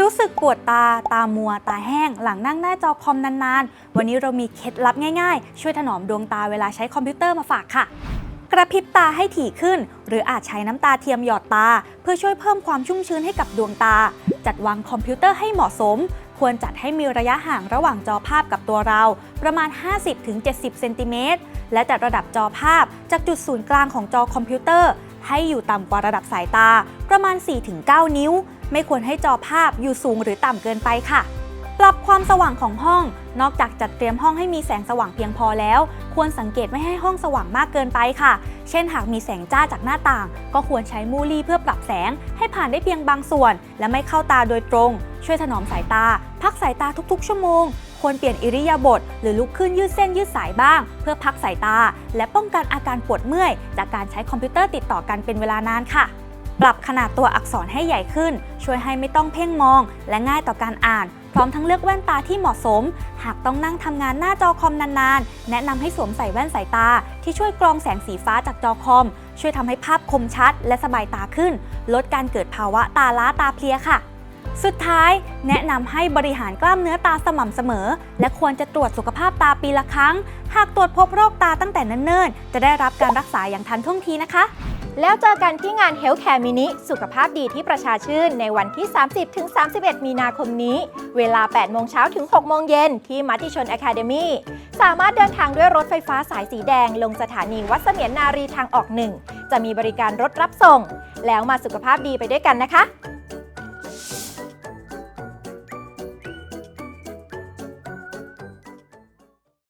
รู้สึกปวดตา ตามัว ตาแห้ง หลังนั่งหน้าจอคอมนานๆ วันนี้เรามีเคล็ดลับง่ายๆ ช่วยถนอมดวงตาเวลาใช้คอมพิวเตอร์มาฝากค่ะ กระพริบตาให้ถี่ขึ้น หรืออาจใช้น้ำตาเทียมหยอดตา เพื่อช่วยเพิ่มความชุ่มชื้นให้กับดวงตา จัดวางคอมพิวเตอร์ให้เหมาะสม ควรจัดให้มีระยะห่างระหว่างจอภาพกับตัวเรา ประมาณ 50-70 เซนติเมตร และจัดระดับจอภาพ จากจุดศูนย์กลางของจอคอมพิวเตอร์ให้อยู่ต่ำกว่าระดับสายตาประมาณ 4-9 นิ้ว ไม่ควรให้จอภาพอยู่สูงหรือต่ำเกินไปค่ะ ปรับความสว่างของห้อง นอกจากจัดเตรียมห้องให้มีแสงสว่างเพียงพอแล้ว ควรสังเกตไม่ให้ห้องสว่างมากเกินไปค่ะ เช่นหากมีแสงจ้าจากหน้าต่าง ก็ควรใช้มูลี่เพื่อปรับแสง ให้ผ่านได้เพียงบางส่วน และไม่เข้าตาโดยตรง ช่วยถนอมสายตา พักสายตาทุกๆ ชั่วโมงควรเปลี่ยนอิริยาบถหรือลุกขึ้นยืดเส้นยืดสายบ้าง เพื่อพักสายตา และป้องกันอาการปวดเมื่อย จากการใช้คอมพิวเตอร์ติดต่อกันเป็นเวลานานค่ะ ปรับขนาดตัวอักษรให้ใหญ่ขึ้น ช่วยให้ไม่ต้องเพ่งมอง และง่ายต่อการอ่าน พร้อมทั้งเลือกแว่นตาที่เหมาะสม หากต้องนั่งทำงานหน้าจอคอมนานๆ แนะนำให้สวมใส่แว่นสายตา ที่ช่วยกรองแสงสีฟ้าจากจอคอม ช่วยทำให้ภาพคมชัด และสบายตาขึ้น ลดการเกิดภาวะตาล้าตาเพลียค่ะสุดท้าย แนะนำให้บริหารกล้ามเนื้อตาสม่ำเสมอ และควรจะตรวจสุขภาพตาปีละครั้ง หากตรวจพบโรคตาตั้งแต่เนิ่นๆ จะได้รับการรักษาอย่างทันท่วงทีนะคะ แล้วเจอกันที่งาน Healthcare Mini สุขภาพดีที่ประชาชื่น ในวันที่ 30ถึง31 มีนาคมนี้ เวลา 8 โมงเช้าถึง 6 โมงเย็นที่มัติชน Academy สามารถเดินทางด้วยรถไฟฟ้าสายสีแดง ลงสถานีวัดเสมียนนารีทางออกหนึ่งจะมีบริการรถรับส่ง แล้วมาสุขภาพดีไปด้วยกันนะคะ